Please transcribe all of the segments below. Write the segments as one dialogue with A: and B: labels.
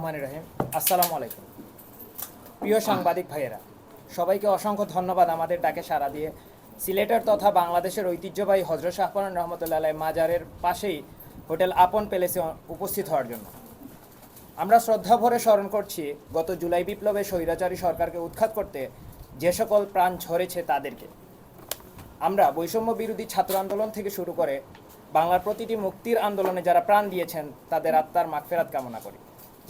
A: রহমান রহিম। আসসালামু আলাইকুম। প্রিয় সাংবাদিক ভাইয়েরা, সবাইকে অসংখ্য ধন্যবাদ আমাদের ডাকে সাড়া দিয়ে। সিলেটের তথা বাংলাদেশের ঐতিহ্যবাহী হজরত শাহপান রহমতুল্লাহ মাজারের পাশেই হোটেল আপন প্যালেসে উপস্থিত হওয়ার জন্য। আমরা শ্রদ্ধা ভরে স্মরণ করছি, গত জুলাই বিপ্লবে স্বৈরাচারী সরকারকে উৎখাত করতে যে সকল প্রাণ ঝরেছে তাদেরকে। আমরা বৈষম্য বিরোধী ছাত্র আন্দোলন থেকে শুরু করে বাংলার প্রতিটি মুক্তির আন্দোলনে যারা প্রাণ দিয়েছেন, তাদের আত্মার মাগফেরাত কামনা করি।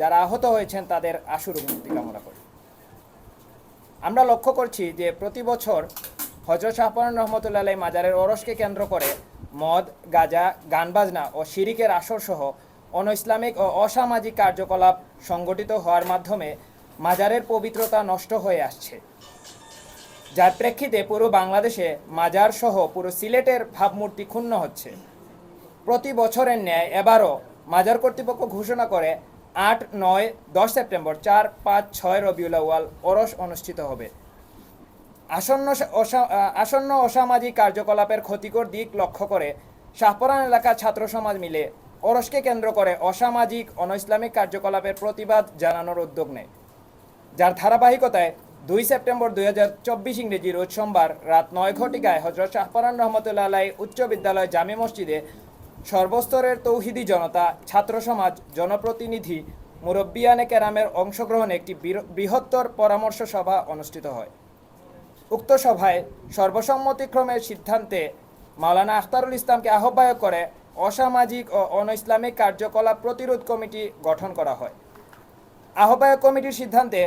A: যারা আহত হয়েছেন, তাদের আশুর মুক্তি কামনা করি। আমরা লক্ষ্য করছি যে প্রতি বছর হজরত শাহপান রহমতুল্লাহ মাজারের ওরসকে কেন্দ্র করে মদ, গাঁজা গান বাজনা ও শিরিকের আসর সহ অন ইসলামিক ও অসামাজিক কার্যকলাপ সংগঠিত হওয়ার মাধ্যমে মাজারের পবিত্রতা নষ্ট হয়ে আসছে। যার প্রেক্ষিতে পুরো বাংলাদেশে মাজার সহ পুরো সিলেটের ভাবমূর্তি ক্ষুণ্ণ হচ্ছে। প্রতি বছরের ন্যায় এবারও মাজার কর্তৃপক্ষ ঘোষণা করে আট, নয়, দশ সেপ্টেম্বর, চার, পাঁচ, ছয় রবিউল আউয়াল ওরস অনুষ্ঠিত হবে। আসন্ন আসন্ন অসামাজিক কার্যকলাপের ক্ষতিকর দিক লক্ষ্য করে শাহপরান এলাকার ছাত্র সমাজ মিলে ওরসকে কেন্দ্র করে অসামাজিক, অনইসলামিক কার্যকলাপের প্রতিবাদ জানানোর উদ্যোগ নেয়। যার ধারাবাহিকতায় দুই সেপ্টেম্বর দুই হাজার চব্বিশ ইংরেজি রোজ সোমবার রাত নয় ঘটিকায় হজরত শাহপরান রহমতুল্লাহ উচ্চ বিদ্যালয় জামে মসজিদে সর্বস্তরের তৌহিদি জনতা, ছাত্র সমাজ, জনপ্রতিনিধি মুরব্বিয়ানে কেরামের অংশগ্রহণে একটি বৃহত্তর পরামর্শ সভা অনুষ্ঠিত হয়। উক্ত সভায় সর্বসম্মতিক্রমের সিদ্ধান্তে মাওলানা আখতারুল ইসলামকে আহ্বায়ক করে অসামাজিক ও অনইসলামিক কার্যকলাপ প্রতিরোধ কমিটি গঠন করা হয়। আহ্বায়ক কমিটির সিদ্ধান্তে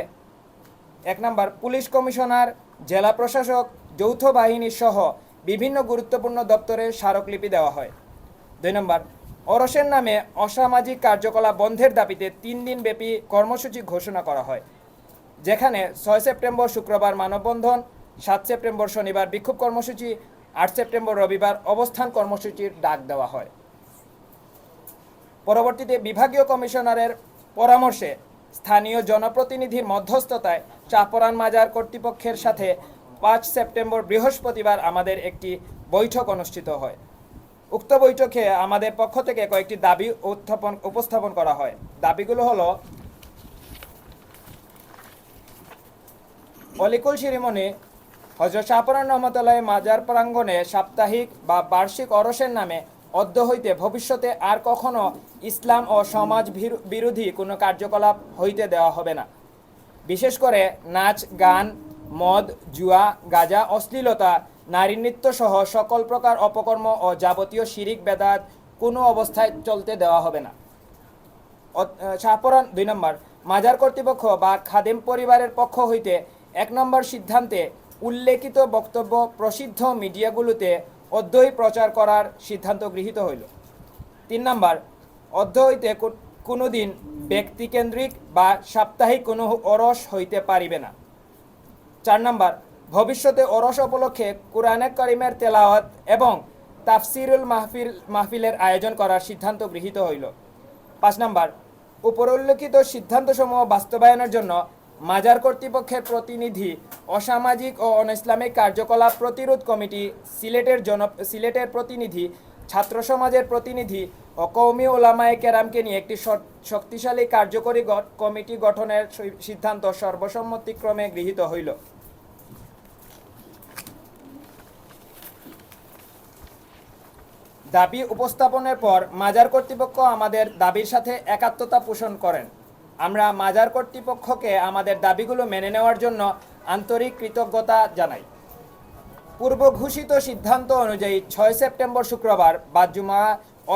A: এক নম্বর পুলিশ কমিশনার, জেলা প্রশাসক, যৌথ বাহিনী সহ বিভিন্ন গুরুত্বপূর্ণ দপ্তরে স্মারকলিপি দেওয়া হয়। দুই নম্বর, অরসের নামে অসামাজিক কার্যকলাপ বন্ধের দাবিতে তিন দিন ব্যাপী কর্মসূচি ঘোষণা করা হয়, যেখানে ছয় সেপ্টেম্বর শুক্রবার মানববন্ধন, সাত সেপ্টেম্বর শনিবার বিক্ষোভ কর্মসূচি, আট সেপ্টেম্বর রবিবার অবস্থান কর্মসূচির ডাক দেওয়া হয়। পরবর্তীতে বিভাগীয় কমিশনারের পরামর্শে স্থানীয় জনপ্রতিনিধির মধ্যস্থতায় চাপরান মাজার কর্তৃপক্ষের সাথে পাঁচ সেপ্টেম্বর বৃহস্পতিবার আমাদের একটি বৈঠক অনুষ্ঠিত হয়। উক্ত বৈঠকে আমাদের পক্ষ থেকে কয়েকটি দাবি উত্থাপন, উপস্থাপন করা হয়। দাবিগুলো হলো, অলিকুল শিরিমণি হজরত শাহপুরান রহমতুল্লাহ মাজার প্রাঙ্গণে সাপ্তাহিক বা বার্ষিক অরসের নামে অদ্য হইতে ভবিষ্যতে আর কখনো ইসলাম ও সমাজ বিরো- বিরোধী কোনো কার্যকলাপ হইতে দেওয়া হবে না। বিশেষ করে নাচ, গান, মদ, জুয়া, গাজা, অশ্লীলতা নারী নৃত্য সহ সকল প্রকার অপকর্ম ও যাবতীয় শিরিক বেদাত কোনো অবস্থায় চলতে দেওয়া হবে না। শাহপরান দুই নম্বর, মাজার কর্তৃপক্ষ বা খাদেম পরিবারের পক্ষ হইতে এক নম্বর সিদ্ধান্তে উল্লেখিত বক্তব্য প্রসিদ্ধ মিডিয়াগুলোতে অধ্যয়ী প্রচার করার সিদ্ধান্ত গৃহীত হইল। তিন নম্বর অধ্য হইতে কোনো দিন ব্যক্তিকেন্দ্রিক বা সাপ্তাহিক কোনো অরস হইতে পারিবে না। চার নম্বর ভবিষ্যতে ওরস উপলক্ষে কোরআনে করিমের তেলাওয়াত এবং তাফসিরুল মাহফিল, মাহফিলের আয়োজন করার সিদ্ধান্ত গৃহীত হইল। পাঁচ নম্বর উপরোল্লিখিত সিদ্ধান্তসমূহ বাস্তবায়নের জন্য মাজার কর্তৃপক্ষের প্রতিনিধি, অসামাজিক ও অনইসলামিক কার্যকলাপ প্রতিরোধ কমিটি, সিলেটের জন, সিলেটের প্রতিনিধি, ছাত্র সমাজের প্রতিনিধি ও কৌমি ওলামায়ে কেরামকে নিয়ে একটি শক্তিশালী কার্যকরী কমিটি গঠনের সিদ্ধান্ত সর্বসম্মতিক্রমে গৃহীত হইল। দাবি উপস্থাপনের পর মাজার কর্তৃপক্ষ আমাদের দাবির সাথে একাত্মতা পোষণ করেন। আমরা মাজার কর্তৃপক্ষকে আমাদের দাবিগুলো মেনে নেওয়ার জন্য আন্তরিক কৃতজ্ঞতা জানাই। পূর্ব ঘোষিত সিদ্ধান্ত অনুযায়ী ছয় সেপ্টেম্বর শুক্রবার বাদজুমা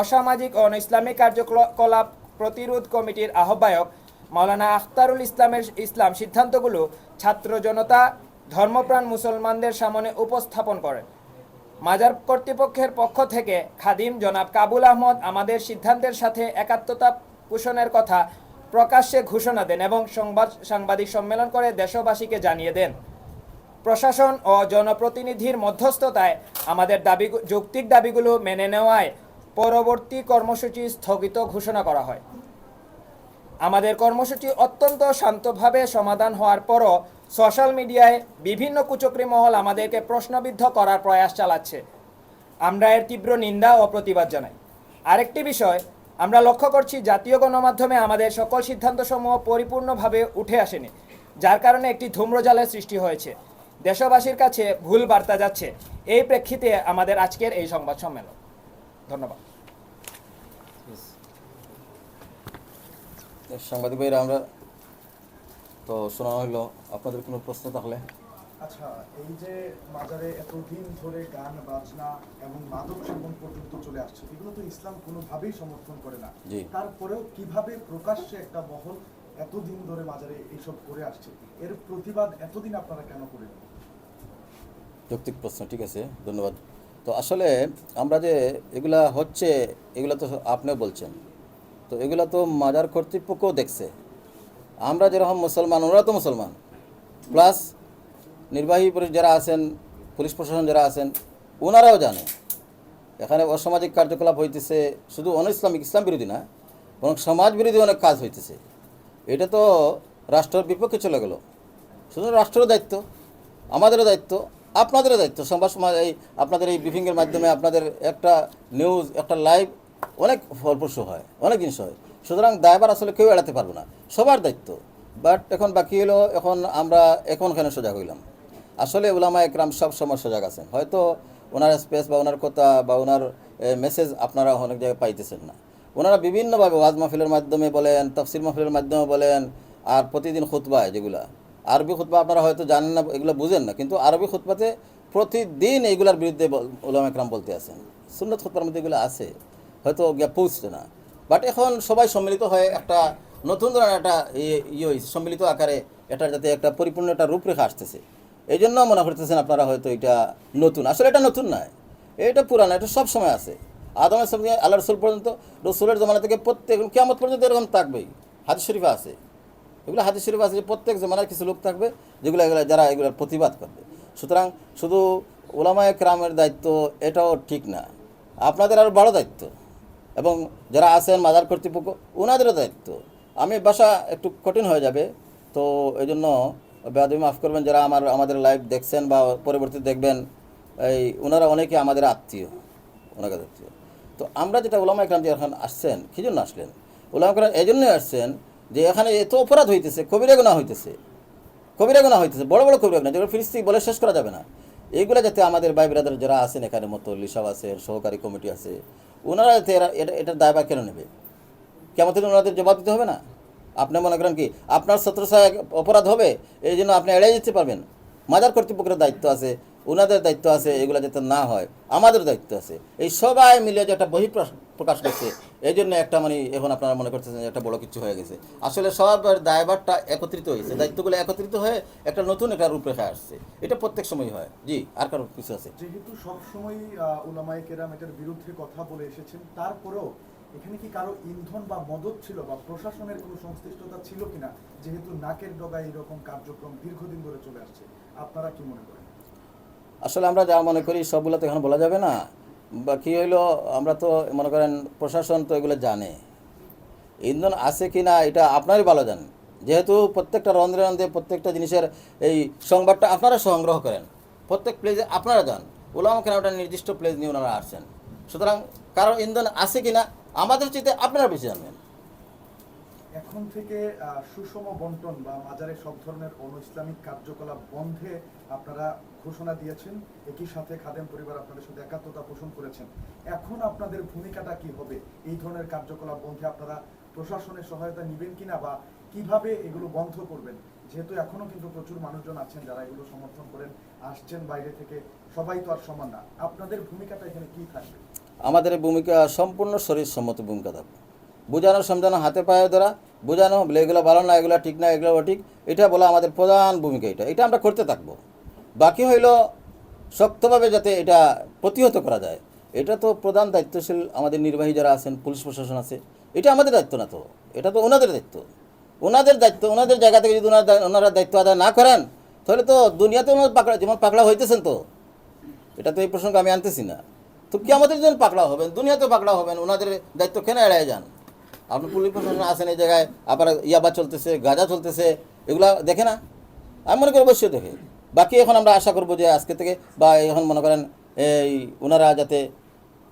A: অসামাজিক ও ইসলামিক কার্যকলাপ প্রতিরোধ কমিটির আহ্বায়ক মাওলানা আখতারুল ইসলামের ইসলাম সিদ্ধান্তগুলো ছাত্র জনতা, ধর্মপ্রাণ মুসলমানদের সামনে উপস্থাপন করেন। মাজার কর্তৃপক্ষের পক্ষ থেকে খাদিম জনাব কাবুল আহমদ আমাদের সিদ্ধান্তের সাথে একাত্মতা পোষণের কথা প্রকাশ্যে ঘোষণা দেন এবং সংবাদ সাংবাদিক সম্মেলন করে দেশবাসীকে জানিয়ে দেন। প্রশাসন ও জনপ্রতিনিধির মধ্যস্থতায় আমাদের দাবি যৌক্তিক দাবিগুলো মেনে নেওয়ায় পরবর্তী কর্মসূচি স্থগিত ঘোষণা করা হয়। আমাদের কর্মসূচি অত্যন্ত শান্তভাবে সমাধান হওয়ার পরও সোশ্যাল মিডিয়ায় বিভিন্ন কুচক্রি মহল আমাদেরকে প্রশ্নবিদ্ধ করার প্রয়াস চালাচ্ছে। আমরা এর তীব্র নিন্দা ও প্রতিবাদ জানাই। আরেকটি বিষয়, আমরা লক্ষ্য করছি জাতীয় গণমাধ্যমে আমাদের সকল সিদ্ধান্তসমূহ পরিপূর্ণভাবে উঠে আসেনি, যার কারণে একটি ধূম্রজালের সৃষ্টি হয়েছে। দেশবাসীর কাছে ভুল বার্তা যাচ্ছে। এই প্রেক্ষিতে আমাদের আজকের এই সংবাদ সম্মেলন। ধন্যবাদ।
B: সাংবাদিক ভাইরা, আমরা তো শোনা হলো আপনাদের কোনো প্রশ্ন থাকলে?
C: আচ্ছা এই যে মাজারে এতদিন ধরে গান বাজনা এবং মাদক সেবন পর্যন্ত চলে আসছে এগুলো তো ইসলাম কোনোভাবেই সমর্থন করে না। তারপরেও কীভাবে প্রকাশ্যে একটা মহল এতদিন ধরে মাজারে এইসব করে আসছে? এর প্রতিবাদ এতদিন আপনারা কেন করেন?
B: যৌক্তিক প্রশ্ন ঠিক আছে ধন্যবাদ। তো আসলে আমরা যে এগুলা হচ্ছে এগুলা তো আপনিও বলছেন। তো এগুলা তো মাজার কর্তৃপক্ষও দেখছে। আমরা যেরকম মুসলমান ওরা তো মুসলমান। প্লাস নির্বাহী পুলিশ যারা আছেন, পুলিশ প্রশাসন যারা আছেন, ওনারাও জানে। এখানে অসামাজিক কার্যকলাপ হইতেছে, শুধু অন ইসলামিক, ইসলাম বিরোধী না, বরং সমাজ বিরোধী অনেক কাজ হইতেছে। এটা তো রাষ্ট্রের বিপক্ষে চলে গেল। শুধু রাষ্ট্রেরও দায়িত্ব, আমাদেরও দায়িত্ব, আপনাদেরও দায়িত্ব। সংবাদ সমাজ, এই আপনাদের এই ব্রিফিংয়ের মাধ্যমে আপনাদের একটা নিউজ একটা লাইভ অনেক ফলপ্রসূ হয়, অনেক জিনিস হয়। সুতরাং দায়বার আসলে কেউ এড়াতে পারব না। সবার দায়িত্ব। বাট এখন বাকি হলো, এখন আমরা এখনখানে সজাগ হইলাম? আসলে উলামা একরাম সব সময় সজাগ আছেন। হয়তো ওনার স্পেস বা ওনার কথা বা ওনার মেসেজ আপনারা অনেক জায়গায় পাইতেছেন না। ওনারা বিভিন্নভাবে ওয়াজ মাহফিলের মাধ্যমে বলেন, তফসির মাহফিলের মাধ্যমে বলেন, আর প্রতিদিন খুতবায় যেগুলা। আরবি খুতবা আপনারা হয়তো জানেন না, এগুলো বুঝেন না, কিন্তু আরবি খুতবাতে প্রতিদিন এইগুলার বিরুদ্ধে উলামা একরাম বলতে আছেন। সুন্নত খুতবার মধ্যে এগুলো আছে। হয়তো গিয়া পৌঁছছে না। বাট এখন সবাই সম্মিলিত হয়ে একটা নতুন ধরনের একটা ইয়ে সম্মিলিত আকারে এটা যাতে একটা পরিপূর্ণ একটা রূপরেখা আসতেছে। এই জন্য মনে করতেছেন আপনারা হয়তো এটা নতুন। আসলে এটা নতুন নয়। এটা পুরানো, এটা সব সময় আছে। আদমের সঙ্গে আল্লাহ রসুল পর্যন্ত, রসুলের জমানা থেকে প্রত্যেক কেমন পর্যন্ত এরকম থাকবেই। হাদিস শরীফে আছে। এগুলো হাদিস শরীফ আছে যে প্রত্যেক জমানার কিছু লোক থাকবে, যেগুলো এগুলো যারা এগুলোর প্রতিবাদ করবে। সুতরাং শুধু ওলামায় ক্রামের দায়িত্ব এটাও ঠিক না। আপনাদের আরও বড় দায়িত্ব। এবং যারা আছেন মাজার কর্তৃপক্ষ ওনাদেরও দায়িত্ব। আমি বাসা একটু কঠিন হয়ে যাবে, তো এই জন্য বেয়াদবি মাফ করবেন, যারা আমার, আমাদের লাইভ দেখছেন বা পরবর্তী দেখবেন, এই ওনারা অনেকে আমাদের আত্মীয় ওনাকে আত্মীয়। তো আমরা যেটা ওলামা ইকরাম যে এখন আসছেন, কী জন্য আসলেন? ওলামা ইকরাম এই জন্যই আসছেন যে এখানে এত অপরাধ হইতেছে, কবিরা গুণা হইতেছে, কবিরা গুণা হইতেছে, বড় বড় কবিরা গুণা যেগুলো ফিরিস্তি বলে শেষ করা যাবে না। এইগুলো যাতে আমাদের ভাই ব্রাদার যারা আছেন এখানে মতো লিসাব আছে সহকারী কমিটি আছে ওনারা যাতে এরা এটা এটার দায়বা কেন নেবে? কেমন ওনাদের জবাব দিতে হবে না? আপনি মনে করেন কি, আপনার ছত্রছায় অপরাধ হবে, এই জন্য আপনি এড়িয়ে যেতে পারবেন। মাজার কর্তৃপক্ষের দায়িত্ব আছে ওনাদের দায়িত্ব আছে, এগুলো যাতে না হয় আমাদের দায়িত্ব আছে। এই সবাই মিলে যে একটা বহি প্রকাশ করছে। এই জন্য একটা মানে এখন আপনারা মনে করতেছেন যে একটা বড় কিছু হয়ে গেছে। আসলে সব দায়ভারটা একত্রিত হয়েছে। দায়িত্বগুলো একত্রিত হয়ে একটা নতুন একটা রূপরেখা আসছে। এটা প্রত্যেক সময় হয়। জি আর কারও কিছু আছে?
C: যেহেতু সবসময় উলামায়ে কেরাম এটার বিরুদ্ধে কথা বলে এসেছেন তারপরেও এখানে কি কারও ইন্ধন বা মদত ছিল বা প্রশাসনের কোনো সংশ্লিষ্টতা ছিল কিনা? যেহেতু নাকের ডগায় এরকম কার্যক্রম দীর্ঘদিন ধরে চলে আসছে। আপনারা কি মনে করেন?
B: আসলে আমরা যা মনে করি সবগুলো তো এখন বলা যাবে না। বা কী হইল, আমরা তো মনে করেন প্রশাসন তো এগুলো জানে। ইন্ধন আছে কি না, এটা আপনারই ভালো জানেন। যেহেতু প্রত্যেকটা রন্ধ্রে রন্ধ্রে প্রত্যেকটা জিনিসের এই সংবাদটা আপনারা সংগ্রহ করেন। প্রত্যেক প্লেজে আপনারা যান। ওলামা কেন একটা নির্দিষ্ট প্লেস নিয়ে ওনারা আসছেন। সুতরাং কারও ইন্ধন আছে কি না, আমাদের চিতে আপনারা বেশি জানবেন।
C: এখন থেকে সুষম বন্টন বা মাজারে সব ধরনের অন কার্যকলাপ বন্ধে আপনারা ঘোষণা দিয়েছেন, একই সাথে খাদেম পরিবার আপনাদের সাথে একাত্মতা পোষণ করেছেন। এখন আপনাদের ভূমিকাটা কি হবে? এই ধরনের কার্যকলাপ বন্ধে আপনারা প্রশাসনের সহায়তা নেবেন কিনা বা কীভাবে এগুলো বন্ধ করবেন? যেহেতু এখনও কিন্তু প্রচুর মানুষজন আছেন যারা এগুলো সমর্থন করেন, আসছেন বাইরে থেকে, সবাই তো আর সমান না। আপনাদের ভূমিকাটা এখানে কি থাকবে?
B: আমাদের ভূমিকা সম্পূর্ণ শরীর সম্মত ভূমিকা থাকবে। বোঝানো, সমঝানো হাতে পায়ে ধরা বোঝানো, এগুলো ভালো না, এগুলো ঠিক না, এগুলো ঠিক, এটা বলা আমাদের প্রধান ভূমিকা এটা। এটা আমরা করতে থাকব। বাকি হইল শক্তভাবে যাতে এটা প্রতিহত করা যায়। এটা তো প্রধান দায়িত্বশীল আমাদের নির্বাহী যারা আছেন, পুলিশ প্রশাসন আছে, এটা আমাদের দায়িত্ব না তো। এটা তো ওনাদের দায়িত্ব। ওনাদের দায়িত্ব, ওনাদের জায়গা থেকে যদি ওনারা ওনারা দায়িত্ব আদায় না করেন, তাহলে তো দুনিয়াতে ওনার পাকড়া, যেমন পাকড়া হইতেছেন তো। এটা তো এই প্রসঙ্গে আমি আনতেছি না। তো কি আমাদের জন্য পাকড়া হবেন? দুনিয়াতে পাকড়া হবেন, ওনাদের দায়িত্ব কেন এড়ায় যান? আপনি পুলিশ প্রশাসন আছেন এই জায়গায়, আবার ইয়াবা চলতেছে, গাঁজা চলতেছে, এগুলা দেখে না? আমি মনে করি অবশ্যই দেখে। বাকি এখন আমরা আশা করব যে আজকে থেকে বা এখন মনে করেন এই ওনারা যাতে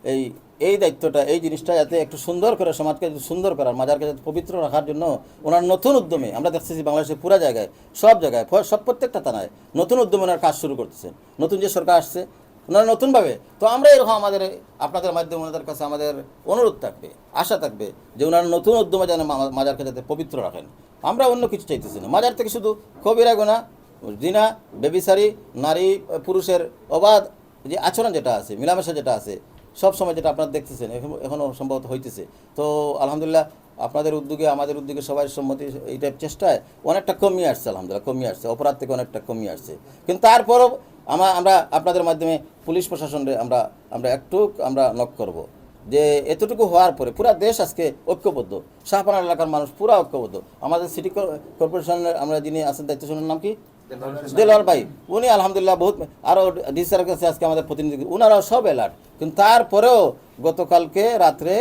B: এই এই দায়িত্বটা, এই জিনিসটা যাতে একটু সুন্দর করে সমাজকে সুন্দর করার, মাজারকে যাতে পবিত্র রাখার জন্য ওনার নতুন উদ্যমে, আমরা দেখতেছি বাংলাদেশের পুরো জায়গায়, সব জায়গায় সব প্রত্যেকটা থানায় নতুন উদ্যমে ওনার কাজ শুরু করতেছেন নতুন যে সরকার আসছে, ওনারা নতুনভাবে, তো আমরা এরকম আমাদের, আপনাদের মাধ্যমে ওনাদের কাছে আমাদের অনুরোধ থাকবে, আশা থাকবে যে ওনার নতুন উদ্যমে যেন মাজারকে যাতে পবিত্র রাখেন। আমরা অন্য কিছু চাইতেছি না। মাজার থেকে শুধু কবিরা গোনা জিনা বেবিসারি নারী, পুরুষের অবাধ যে আচরণ যেটা আছে, মিলামেশা যেটা আছে, সব সময় যেটা আপনারা দেখতেছেন, এখন- এখনও সম্ভবত হইতেছে। তো আলহামদুলিল্লাহ আপনাদের উদ্যোগে, আমাদের উদ্যোগে সবাই সম্মতি এই টাইপ চেষ্টায় অনেকটা কমিয়ে আসছে, আলহামদুলিল্লাহ কমিয়ে আসছে। অপরাধ থেকে অনেকটা কমিয়ে আসছে। কিন্তু তারপরও আমরা আমরা আপনাদের মাধ্যমে পুলিশ প্রশাসনে আমরা আমরা একটু আমরা নক করব যে এতটুকু হওয়ার পরে পুরা দেশ আজকে ঐক্যবদ্ধ। শাহপানা এলাকার মানুষ পুরা ঐক্যবদ্ধ। আমাদের সিটি কর্পোরেশনের আমরা যিনি আছেন দায়িত্বশীলের নাম কি? দেলোয়ার ভাই, উনি আলহামদুলিল্লাহ বহুত আরও ডিসিআর কাছে আজকে আমাদের প্রতিনিধি, উনারাও সব অ্যালার্ট কিন্তু তারপরেও গতকালকে রাত্রে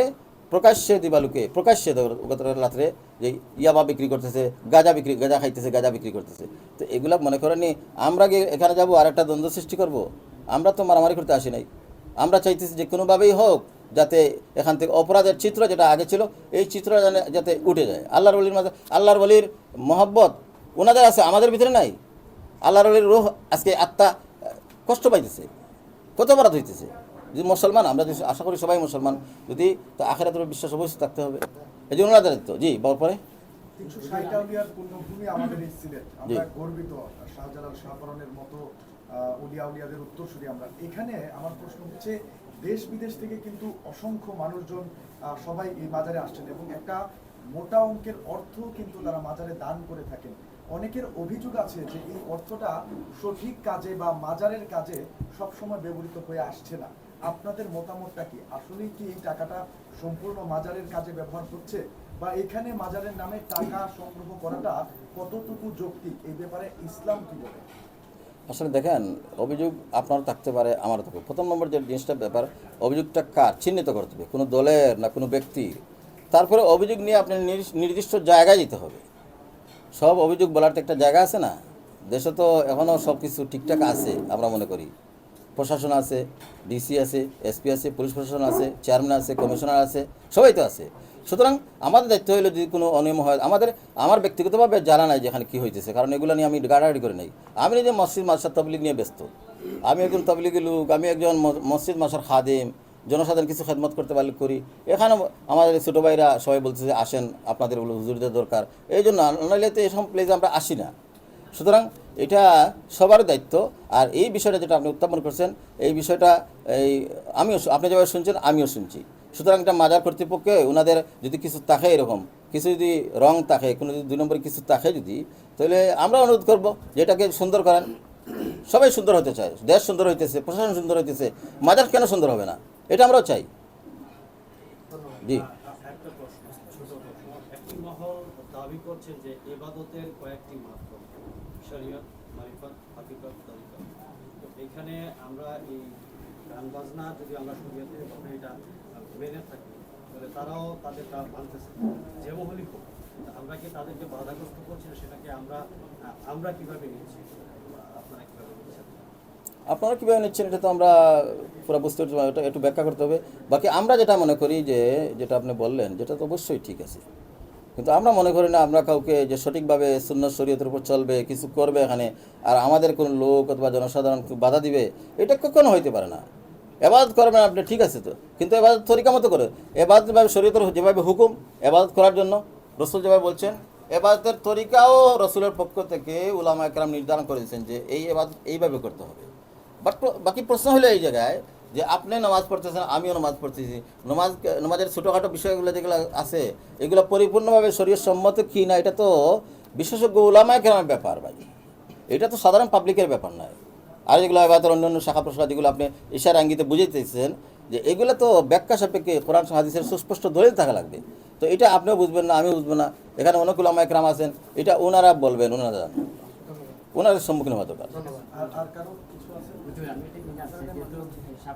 B: প্রকাশ্যে দিবালুকে, প্রকাশ্যে গতকাল রাত্রে যে ইয়াবা বিক্রি করতেছে, গাঁজা বিক্রি, গাঁজা খাইতেছে, গাঁজা বিক্রি করতেছে। তো এগুলা মনে করেনি আমরা গিয়ে এখানে যাব আর একটা দ্বন্দ্ব সৃষ্টি করব? আমরা তো মারামারি করতে আসি নাই। আমরা চাইতেছি যে কোনোভাবেই হোক যাতে এখান থেকে অপরাধের চিত্র যেটা আগে ছিল, এই চিত্র যাতে উঠে যায়। আল্লাহর বলির মাঝে আল্লাহর বলির মহব্বত ওনাদের আছে, আমাদের ভিতরে নাই? আল্লাহর রুহ আজকে আত্মা কষ্ট পাইতেছে কত অপরাধ হইতেছে। যদি মুসলমান আমরা যদি আশা করি সবাই মুসলমান যদি তো আখেরাতের বিশ্বাস অবশ্যই থাকতে হবে। এই জন্য ওনাদের দায়িত্ব জি বল পরে।
C: আমরা
B: জি।
C: গর্বিত শাহজালাল শাহপরনের মতো আহ, উলিয়া উলিয়াদের উত্তরসূরি আমরা। এখানে আমার প্রশ্ন হচ্ছে দেশ বিদেশ থেকে কিন্তু অসংখ্য মানুষজন সবাই এই বাজারে আসছেন এবং একটা মোটা অঙ্কের অর্থ কিন্তু তারা মাজারে দান করে থাকেন। অনেকের অভিযোগ আছে যে এই অর্থটা সঠিক কাজে বা মাজারের কাজে সবসময় ব্যবহৃত হয়ে আসছে না। আপনাদের মতামতটা কি? আসলেই কি এই টাকাটা সম্পূর্ণ মাজারের কাজে ব্যবহার হচ্ছে? বা এখানে মাজারের নামে টাকা সংগ্রহ করাটা কতটুকু যৌক্তিক? এই ব্যাপারে ইসলাম কি বলে?
B: আসলে দেখেন, অভিযোগ আপনার থাকতে পারে আমার থাকবে। প্রথম নম্বর যে জিনিসটা ব্যাপার, অভিযোগটা কার? চিহ্নিত করতে হবে। কোনো দলের না কোনো ব্যক্তির। তারপরে অভিযোগ নিয়ে আপনি নির্দিষ্ট জায়গায় যেতে হবে। সব অভিযোগ বলার তো একটা জায়গা আছে না? দেশে তো এখনও সব কিছু ঠিকঠাক আছে, আমরা মনে করি। প্রশাসন আছে, ডিসি আছে, এসপি আছে, পুলিশ প্রশাসন আছে, চেয়ারম্যান আছে, কমিশনার আছে, সবাই তো আছে। সুতরাং আমাদের দায়িত্ব হলো যদি কোনো অনিয়ম হয়, আমাদের, আমার ব্যক্তিগতভাবে জানা নাই যে এখানে কী হইতেছে, কারণ এগুলো নিয়ে আমি গাড়াগাড়ি করে নেই। আমি নিজে মসজিদ মাসার তবলিগ নিয়ে ব্যস্ত। আমি একজন তবলিগি লোক, আমি একজন মসজিদ মাসার খাদেম জনসাধারণ কিছু খেদমত করতে পারলে করি। এখানে আমাদের ছোটো ভাইরা সবাই বলছে যে, আসেন, আপনাদের বলে হুজুরদের দরকার। এই জন্য নাহলে তো এসব প্লেসে আমরা আসি না। সুতরাং এটা সবার দায়িত্ব। আর এই বিষয়টা যেটা আপনি উত্থাপন করছেন, এই বিষয়টা এই আমিও আপনি যেভাবে শুনছেন, আমিও শুনছি। সুতরাং এটা মাজার কর্তৃপক্ষে ওনাদের যদি কিছু থাকে এরকম, কিছু যদি রং থাকে, কোনো যদি দুই নম্বরে কিছু থাকে যদি, তাহলে আমরা অনুরোধ করব যে এটাকে সুন্দর করেন। সবাই সুন্দর হতে চায়। দেশ সুন্দর হইতেছে, প্রশাসন সুন্দর হইতেছে। মাজার কেন সুন্দর হবে না? এটা আমরাও চাই। জি।
D: একটা প্রশ্ন ছোট প্রশ্ন। একটি মহল দাবি করছে যে এবাদতের কয়েকটি মাধ্যম শরীয়ত মারিফত হাকিকত তরিকত। তো এখানে আমরা এই গান বাজনা যদি আমরা শরীয়তের এটা মেনে থাকি তাহলে তারাও তাদের তা মানতেছে যে মহলই আমরা কি তাদেরকে বাধাগ্রস্ত করছি সেটাকে আমরা আমরা কীভাবে নিচ্ছি বা আপনারা কীভাবে নিচ্ছেন
B: আপনারা কীভাবে নিচ্ছেন এটা তো আমরা পুরো বুঝতে পারছি এটা একটু ব্যাখ্যা করতে হবে। বাকি আমরা যেটা মনে করি যে, যেটা আপনি বললেন, যেটা তো অবশ্যই ঠিক আছে। কিন্তু আমরা মনে করি না, আমরা কাউকে যে সঠিকভাবে শূন্য শরীয়তের উপর চলবে, কিছু করবে এখানে, আর আমাদের কোনো লোক অথবা জনসাধারণ বাধা দিবে, এটা কখনো হইতে পারে না। এবাদত করবেন আপনি ঠিক আছে তো। কিন্তু এবাদত তরিকা মতো করে, এবাদত যেভাবে শরীয়তের যেভাবে হুকুম, এবাদত করার জন্য, রসুল যেভাবে বলছেন, এবাদতের তরিকাও রসুলের পক্ষ থেকে উলামা একরাম নির্ধারণ করে দিয়েছেন যে, এই এবাদত এইভাবে করতে হবে। বাট বাকি প্রশ্ন হলো এই জায়গায় যে আপনি নামাজ পড়তেছেন আমিও নামাজ পড়তেছি। নামাজ নামাজের ছোটোখাটো বিষয়গুলো যেগুলো আছে এগুলো পরিপূর্ণভাবে শরীর সম্মত কি না এটা তো বিশেষজ্ঞ ওলামায় কেরামের ব্যাপার ভাই। এটা তো সাধারণ পাবলিকের ব্যাপার নয়। আর যেগুলো এবার অন্য অন্য শাখা প্রশাখা যেগুলো আপনি ইশার আঙ্গিতে বুঝাইতেছেন যে এগুলো তো ব্যাখ্যা সাপেক্ষে কোরআন হাদিসের সুস্পষ্ট দলিল থাকা লাগবে। তো এটা আপনিও বুঝবেন না আমিও বুঝব না। এখানে অনেক ওলামায় কেরাম আছেন এটা ওনারা বলবেন ওনারা জানেন। ওনাদের সম্মুখীন হতে পারে।
C: আছে